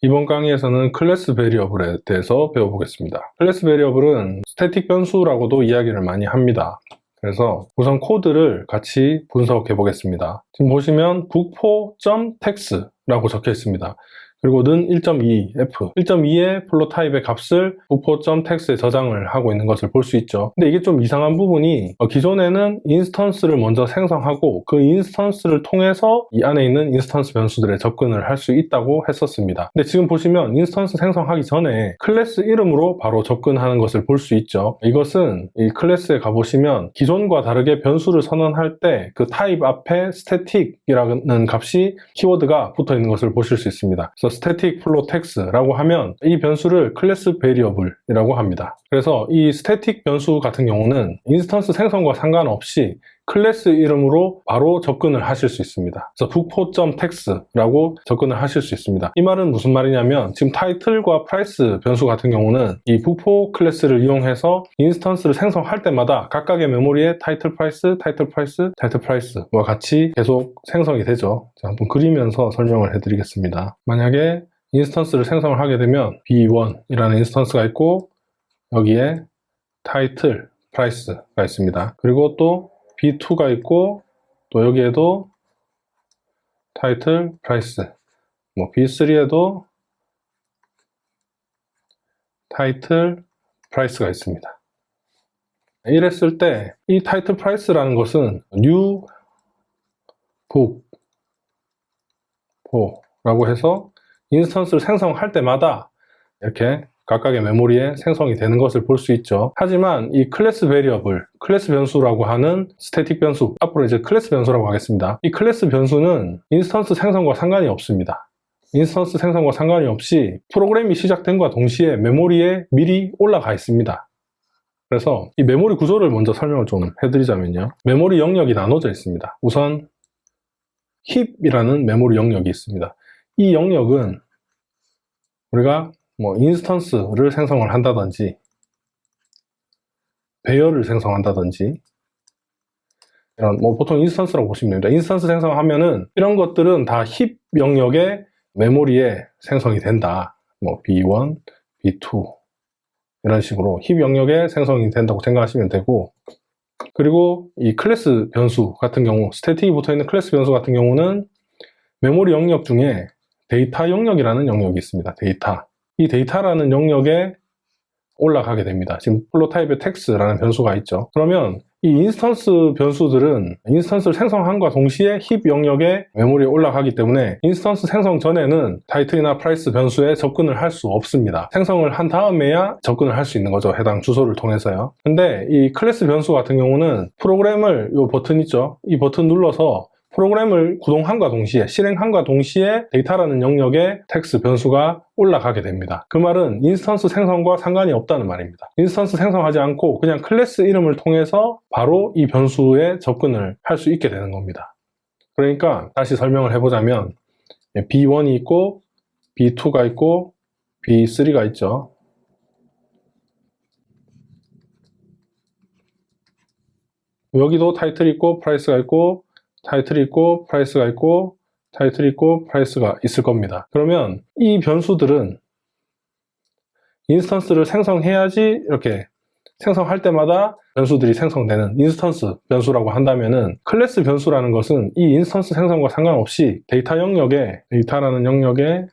이번 강의에서는 클래스 베리어블에 대해서 배워보겠습니다. 클래스 베리어블은 스태틱 변수라고도 이야기를 많이 합니다. 그래서 우선 코드를 같이 분석해 보겠습니다. 지금 보시면 북포.text라고 적혀 있습니다. 그리고 는 1.2 f 1.2의 플로 타입의 값을 북포.text에 저장을 하고 있는 것을 볼 수 있죠. 근데 이게 좀 이상한 부분이 어, 기존에는 인스턴스를 먼저 생성하고 그 인스턴스를 통해서 이 안에 있는 인스턴스 변수들에 접근을 할 수 있다고 했었습니다. 근데 지금 보시면 인스턴스 생성하기 전에 클래스 이름으로 바로 접근하는 것을 볼 수 있죠. 이것은 이 클래스에 가보시면 기존과 다르게 변수를 선언할 때 그 타입 앞에 static이라는 값이 키워드가 붙어 있는 것을 보실 수 있습니다. 그래서 static flow text라고 하면 이 변수를 클래스 variable이라고 합니다. 그래서 이 static 변수 같은 경우는 인스턴스 생성과 상관없이 클래스 이름으로 바로 접근을 하실 수 있습니다. 그래서 북포.text라고 접근을 하실 수 있습니다. 이 말은 무슨 말이냐면 지금 타이틀과 프라이스 변수 같은 경우는 이 북포 클래스를 이용해서 인스턴스를 생성할 때마다 각각의 메모리에 타이틀 프라이스, 타이틀 프라이스, 타이틀 프라이스와 같이 계속 생성이 되죠. 자, 한번 그리면서 설명을 해드리겠습니다. 만약에 인스턴스를 생성을 하게 되면 B1이라는 인스턴스가 있고 여기에 타이틀 프라이스가 있습니다. 그리고 또 B2가 있고 또 여기에도 타이틀 프라이스 뭐 B3에도 타이틀 프라이스가 있습니다. 이랬을 때 이 타이틀 프라이스라는 것은 new book 라고 해서 인스턴스를 생성할 때마다 이렇게 각각의 메모리에 생성이 되는 것을 볼 수 있죠. 하지만 이 클래스 베리어블, 클래스 변수라고 하는 스태틱 변수, 앞으로 이제 클래스 변수라고 하겠습니다. 이 클래스 변수는 인스턴스 생성과 상관이 없습니다. 인스턴스 생성과 상관이 없이 프로그램이 시작된과 동시에 메모리에 미리 올라가 있습니다. 그래서 이 메모리 구조를 먼저 설명을 좀 해드리자면요. 메모리 영역이 나눠져 있습니다. 우선 힙이라는 메모리 영역이 있습니다. 이 영역은 우리가 뭐 인스턴스를 생성을 한다든지 배열을 생성한다든지 이런 뭐 보통 인스턴스라고 보시면 됩니다. 인스턴스 생성하면은 이런 것들은 다 힙 영역의 메모리에 생성이 된다. 뭐 B1, B2 이런 식으로 힙 영역에 생성이 된다고 생각하시면 되고 그리고 이 클래스 변수 같은 경우 스태틱이 붙어 있는 클래스 변수 같은 경우는 메모리 영역 중에 데이터 영역이라는 영역이 있습니다. 데이터. 이 데이터라는 영역에 올라가게 됩니다. 지금 플로 타입의 텍스라는 변수가 있죠. 그러면 이 인스턴스 변수들은 인스턴스를 생성함과 동시에 힙 영역에 메모리에 올라가기 때문에 인스턴스 생성 전에는 타이틀이나 프라이스 변수에 접근을 할 수 없습니다. 생성을 한 다음에야 접근을 할 수 있는 거죠. 해당 주소를 통해서요. 근데 이 클래스 변수 같은 경우는 프로그램을 이 버튼 있죠. 이 버튼 눌러서 프로그램을 구동함과 동시에 실행함과 동시에 데이터라는 영역에 텍스 변수가 올라가게 됩니다. 그 말은 인스턴스 생성과 상관이 없다는 말입니다. 인스턴스 생성하지 않고 그냥 클래스 이름을 통해서 바로 이 변수에 접근을 할 수 있게 되는 겁니다. 그러니까 다시 설명을 해보자면 B1이 있고 B2가 있고 B3가 있죠. 여기도 타이틀 있고 프라이스가 있고 타이틀이 있고 프라이스가 있고 타이틀이 있고 프라이스가 있을 겁니다. 그러면 이 변수들은 인스턴스를 생성해야지 이렇게 생성할 때마다 변수들이 생성되는 인스턴스 변수라고 한다면은 클래스 변수라는 것은 이 인스턴스 생성과 상관없이 데이터 영역에 데이터라는 영역에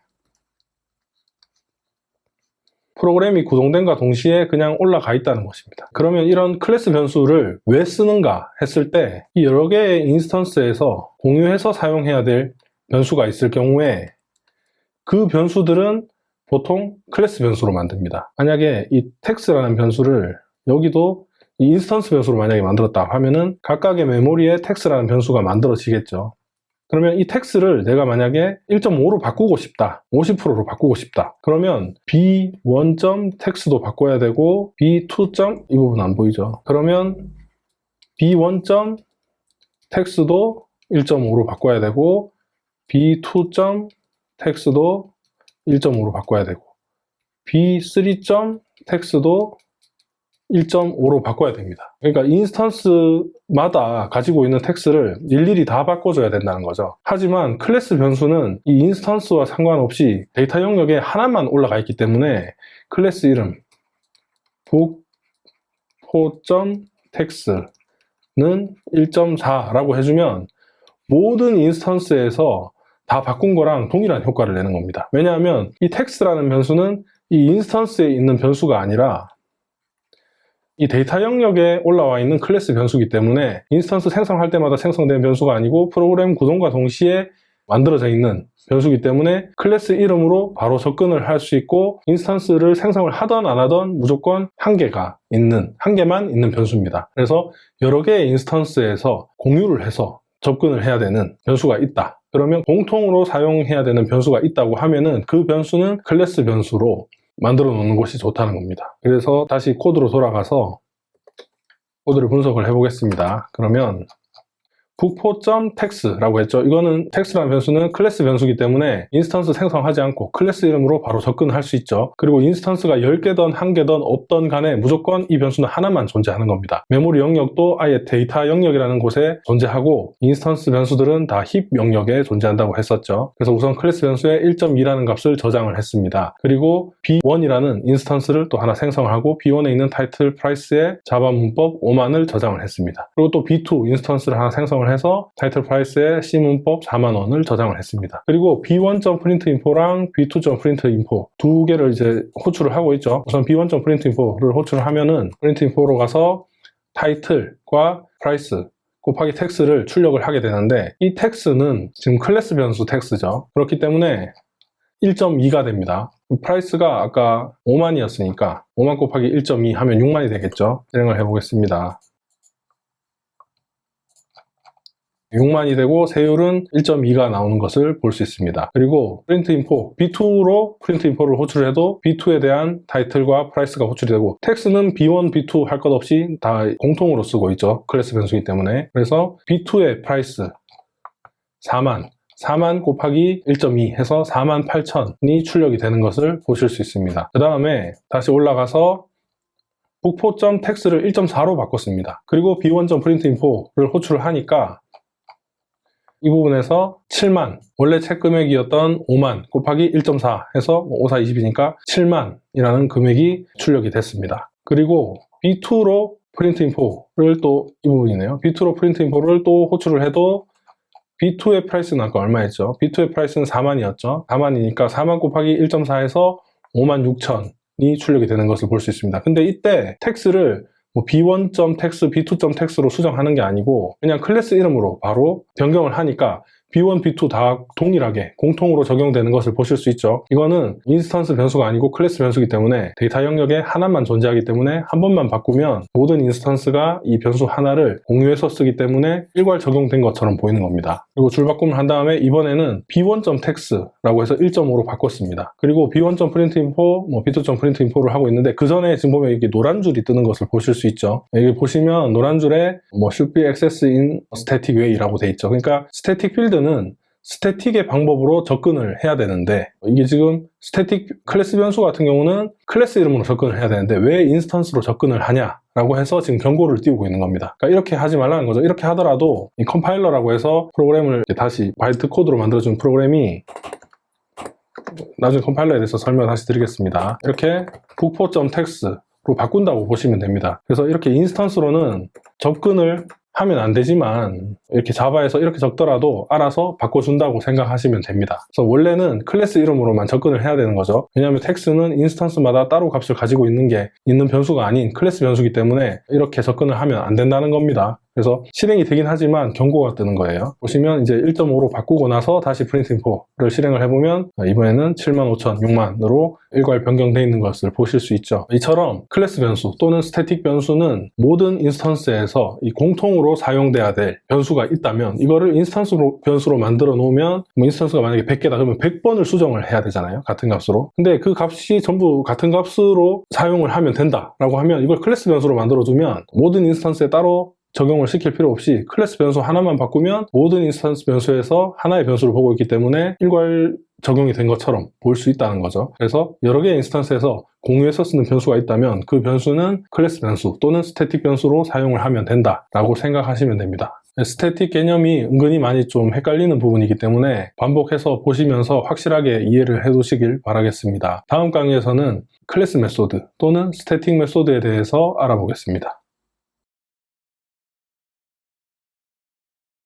프로그램이 구동된과 동시에 그냥 올라가 있다는 것입니다. 그러면 이런 클래스 변수를 왜 쓰는가 했을 때 이 여러 개의 인스턴스에서 공유해서 사용해야 될 변수가 있을 경우에 그 변수들은 보통 클래스 변수로 만듭니다. 만약에 이 텍스라는 변수를 여기도 이 인스턴스 변수로 만약에 만들었다 하면은 각각의 메모리에 텍스라는 변수가 만들어지겠죠. 그러면 이 텍스를 내가 만약에 1.5로 바꾸고 싶다. 50%로 바꾸고 싶다. 그러면 b1.텍스도 바꿔야 되고 b2. 이 부분 안 보이죠? 그러면 b1.텍스도 1.5로 바꿔야 되고 b2.텍스도 1.5로 바꿔야 되고 b3.텍스도 1.5로 바꿔야 됩니다. 그러니까 인스턴스마다 가지고 있는 텍스를 일일이 다 바꿔줘야 된다는 거죠. 하지만 클래스 변수는 이 인스턴스와 상관없이 데이터 영역에 하나만 올라가 있기 때문에 클래스 이름 북포.tex는 1.4라고 해주면 모든 인스턴스에서 다 바꾼 거랑 동일한 효과를 내는 겁니다. 왜냐하면 이 텍스라는 변수는 이 인스턴스에 있는 변수가 아니라 이 데이터 영역에 올라와 있는 클래스 변수이기 때문에 인스턴스 생성할 때마다 생성된 변수가 아니고 프로그램 구동과 동시에 만들어져 있는 변수이기 때문에 클래스 이름으로 바로 접근을 할 수 있고 인스턴스를 생성을 하던 안 하던 무조건 한 개가 있는 한 개만 있는 변수입니다. 그래서 여러 개의 인스턴스에서 공유를 해서 접근을 해야 되는 변수가 있다. 그러면 공통으로 사용해야 되는 변수가 있다고 하면은 그 변수는 클래스 변수로 만들어 놓는 것이 좋다는 겁니다. 그래서 다시 코드로 돌아가서 코드를 분석을 해보겠습니다. 그러면 북포.tex라고 했죠. 이거는 tex라는 변수는 클래스 변수이기 때문에 인스턴스 생성하지 않고 클래스 이름으로 바로 접근할 수 있죠. 그리고 인스턴스가 10개든 1개든 없던 간에 무조건 이 변수는 하나만 존재하는 겁니다. 메모리 영역도 아예 데이터 영역이라는 곳에 존재하고 인스턴스 변수들은 다 힙 영역에 존재한다고 했었죠. 그래서 우선 클래스 변수에 1.2라는 값을 저장을 했습니다. 그리고 b1이라는 인스턴스를 또 하나 생성을 하고 b1에 있는 타이틀 프라이스의 자바 문법 5만을 저장을 했습니다. 그리고 또 b2 인스턴스를 하나 생성을 해서 타이틀 프라이스의 C 문법 4만 원을 저장을 했습니다. 그리고 b1.printinfo랑 b2.printinfo 두 개를 이제 호출을 하고 있죠. 우선 b1.printinfo를 호출을 하면은 printinfo로 가서 타이틀과 프라이스 곱하기 텍스를 출력을 하게 되는데 이 텍스는 지금 클래스 변수 텍스죠. 그렇기 때문에 1.2가 됩니다. 프라이스가 아까 5만이었으니까 5만 곱하기 1.2 하면 6만이 되겠죠. 실행을 해보겠습니다. 6만이 되고 세율은 1.2가 나오는 것을 볼 수 있습니다. 그리고 프린트 인포 B2로 프린트 인포를 호출을 해도 B2에 대한 타이틀과 프라이스가 호출이 되고 텍스는 B1, B2 할 것 없이 다 공통으로 쓰고 있죠. 클래스 변수이기 때문에. 그래서 B2의 프라이스 4만 4만 곱하기 1.2 해서 4만 8천이 출력이 되는 것을 보실 수 있습니다. 그 다음에 다시 올라가서 북포.tex를 1.4로 바꿨습니다. 그리고 b1.printinfo를 호출을 하니까 이 부분에서 7만 원래 책 금액이었던 5만 곱하기 1.4 해서 5, 4, 20이니까 7만이라는 금액이 출력이 됐습니다. 그리고 B2로 프린트 인포를 또 이 부분이네요. B2로 프린트 인포를 또 호출을 해도 B2의 프라이스는 아까 얼마였죠? B2의 프라이스는 4만이었죠. 4만이니까 4만 곱하기 1.4에서 5만 6천이 출력이 되는 것을 볼 수 있습니다. 근데 이때 텍스를 뭐 b1.tex, b2.tex로 수정하는 게 아니고 그냥 클래스 이름으로 바로 변경을 하니까 B1, B2 다 동일하게 공통으로 적용되는 것을 보실 수 있죠. 이거는 인스턴스 변수가 아니고 클래스 변수이기 때문에 데이터 영역에 하나만 존재하기 때문에 한 번만 바꾸면 모든 인스턴스가 이 변수 하나를 공유해서 쓰기 때문에 일괄 적용된 것처럼 보이는 겁니다. 그리고 줄바꿈을 한 다음에 이번에는 b1.tex라고 해서 1.5로 바꿨습니다. 그리고 b1.printinfo, 뭐 b2.printinfo를 하고 있는데 그 전에 지금 보면 이게 노란 줄이 뜨는 것을 보실 수 있죠. 여기 보시면 노란 줄에 뭐 should be accessed in static way라고 돼 있죠. 그러니까 static 필드는 스태틱의 방법으로 접근을 해야 되는데 이게 지금 스태틱 클래스 변수 같은 경우는 클래스 이름으로 접근을 해야 되는데 왜 인스턴스로 접근을 하냐 라고 해서 지금 경고를 띄우고 있는 겁니다. 그러니까 이렇게 하지 말라는 거죠. 이렇게 하더라도 이 컴파일러라고 해서 프로그램을 다시 바이트 코드로 만들어준 프로그램이 나중에 컴파일러에 대해서 설명 다시 드리겠습니다. 이렇게 북포.tex로 바꾼다고 보시면 됩니다. 그래서 이렇게 인스턴스로는 접근을 하면 안 되지만 이렇게 자바에서 이렇게 적더라도 알아서 바꿔준다고 생각하시면 됩니다. 그래서 원래는 클래스 이름으로만 접근을 해야 되는 거죠. 왜냐하면 텍스는 인스턴스마다 따로 값을 가지고 있는 게 있는 변수가 아닌 클래스 변수기 때문에 이렇게 접근을 하면 안 된다는 겁니다. 그래서 실행이 되긴 하지만 경고가 뜨는 거예요. 보시면 이제 1.5로 바꾸고 나서 다시 프린팅포를 실행을 해보면 이번에는 7만 5천, 6만으로 일괄 변경되어 있는 것을 보실 수 있죠. 이처럼 클래스 변수 또는 스태틱 변수는 모든 인스턴스에서 이 공통으로 사용돼야 될 변수가 있다면 이거를 인스턴스 변수로 만들어 놓으면 뭐 인스턴스가 만약에 100개다 그러면 100번을 수정을 해야 되잖아요. 같은 값으로. 근데 그 값이 전부 같은 값으로 사용을 하면 된다라고 하면 이걸 클래스 변수로 만들어 두면 모든 인스턴스에 따로 적용을 시킬 필요 없이 클래스 변수 하나만 바꾸면 모든 인스턴스 변수에서 하나의 변수를 보고 있기 때문에 일괄 적용이 된 것처럼 볼 수 있다는 거죠. 그래서 여러 개의 인스턴스에서 공유해서 쓰는 변수가 있다면 그 변수는 클래스 변수 또는 스태틱 변수로 사용을 하면 된다라고 생각하시면 됩니다. 스태틱 개념이 은근히 많이 좀 헷갈리는 부분이기 때문에 반복해서 보시면서 확실하게 이해를 해 두시길 바라겠습니다. 다음 강의에서는 클래스 메소드 또는 스태틱 메소드에 대해서 알아보겠습니다.